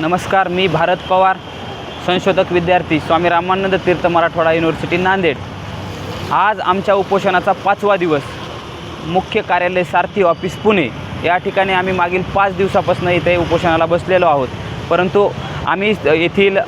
नमस्कार मी भारत पवार संशोधक विद्यार्थी स्वामी रामानंद तीर्थ मराठवाडा युनिव्हर्सिटी नांदेड. आज आमच्या उपोषणाचा पाचवा दिवस. मुख्य कार्यालय सारथी ऑफिस पुणे. या ठिकाणी आम्ही मागील पाच दिवसापासून इथे उपोषणाला बसलेलो आहोत. परंतु आम्ही येथील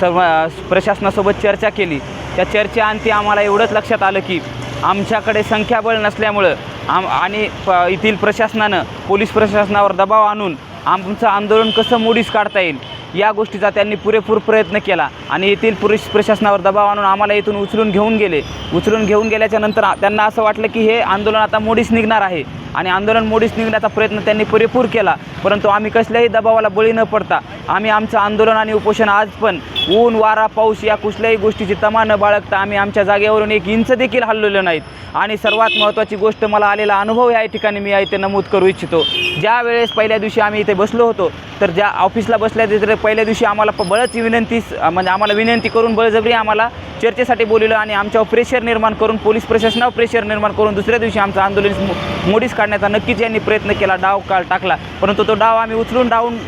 सर्व प्रशासनासोबत चर्चा केली. त्या चर्चेअंती आम्हाला एवढंच लक्षात आलं की आमच्याकडे संख्याबळ नसल्यामुळं आम आणि प येथील प्रशासनानं पोलीस प्रशासनावर दबाव आणून आमचं आंदोलन कसं मोडीस काढता येईल या गोष्टीचा त्यांनी पुरेपूर प्रयत्न केला. आणि येथील पुरुष प्रशासनावर दबाव आणून आम्हाला इथून उचलून घेऊन गेले. उचलून घेऊन गेल्याच्यानंतर त्यांना असं वाटलं की हे आंदोलन आता मोडीस निघणार आहे. आणि आंदोलन मोडीस निघण्याचा प्रयत्न त्यांनी पुरेपूर केला. परंतु आम्ही कसल्याही दबावाला बळी न पडता आम्ही आमचं आंदोलन आणि उपोषण आज पण ऊन वारा पाऊस या कुठल्याही गोष्टीची तमा न बाळगता आम्ही आमच्या जागेवरून एक इंच देखील हललेलो नाहीत. आणि सर्वात महत्त्वाची गोष्ट मला आलेला अनुभव या ठिकाणी मी इथे नमूद करू इच्छितो. ज्या वेळेस पहिल्या दिवशी आम्ही इथे बसलो होतो तर ज्या ऑफिसला बसल्या तिथे पहिल्या दिवशी आम्हाला बळच विनंती म्हणजे आम्हाला विनंती करून बळजबरी आम्हाला चर्चेसाठी बोलवलं आणि आमच्यावर प्रेशर निर्माण करून पोलीस प्रशासनावर प्रेशर निर्माण करून दुसऱ्या दिवशी आमचं आंदोलन मोडीस काढण्याचा नक्कीच यांनी प्रयत्न केला डाव काळ टाकला. परंतु तो डाव आम्ही उचलून डावून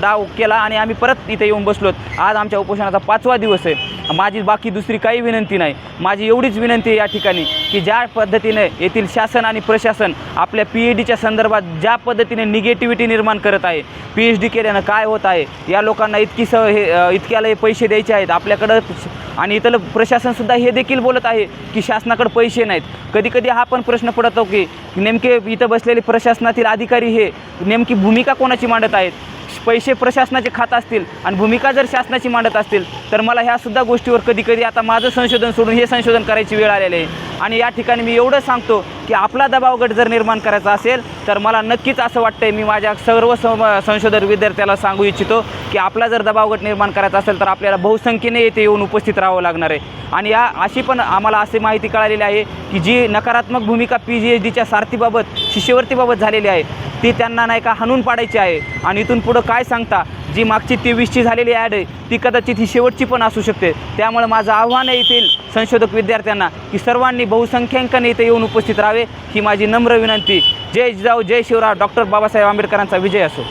डाव केला आणि आम्ही परत इथे येऊन बसलोत. आज आमच्या उपोषणाचा पाचवा दिवस आहे. माझी बाकी दुसरी काही विनंती नाही. माझी एवढीच विनंती आहे या ठिकाणी की ज्या पद्धतीने येथील शासन आणि प्रशासन आपल्या पी एच डीच्या संदर्भात ज्या पद्धतीने निगेटिव्हिटी निर्माण करत आहे पी एच डी केल्यानं काय होत आहे या लोकांना इतकी स हे इतक्याला हे पैसे द्यायचे आहेत. आपल्याकडं आणि इथलं प्रशासनसुद्धा हे देखील बोलत आहे की शासनाकडे पैसे नाहीत. कधी कधी हा पण प्रश्न पडतो की नेमके इथं बसलेले प्रशासनातील अधिकारी हे नेमकी भूमिका कोणाची मांडत आहेत? पैसे प्रशासनाचे खात असतील आणि भूमिका जर शासनाची मांडत असतील तर मला ह्या सुद्धा गोष्टीवर कधी कधी आता माझं संशोधन सोडून हे संशोधन करायची वेळ आलेली आहे. आणि या ठिकाणी मी एवढं सांगतो की आपला दबाव गट जर निर्माण करायचा असेल तर मला नक्कीच असं वाटतंय मी माझ्या सर्व संशोधक विद्यार्थ्याला सांगू इच्छितो की आपला जर दबाव गट निर्माण करायचा असेल तर आपल्याला बहुसंख्येने येथे येऊन उपस्थित राहावं लागणार आहे. आणि या अशी पण आम्हाला अशी माहिती कळालेली आहे की जी नकारात्मक भूमिका पी जी एच डीच्या सारथीबाबत शिष्यवृत्तीबाबत झालेली आहे ती त्यांना नाही का हाणून पाडायची आहे. आणि इथून पुढं काय सांगता जी मागची तेवीसची झालेली ॲड आहे ती कदाचित ही शेवटची पण असू शकते. त्यामुळे माझं आव्हान आहे येथील संशोधक विद्यार्थ्यांना की सर्वांनी बहुसंख्यांकाने इथे येऊन उपस्थित राहावे ही माझी नम्र विनंती. जय जिजाऊ जय शिवराव डॉक्टर बाबासाहेब आंबेडकरांचा विजय असो.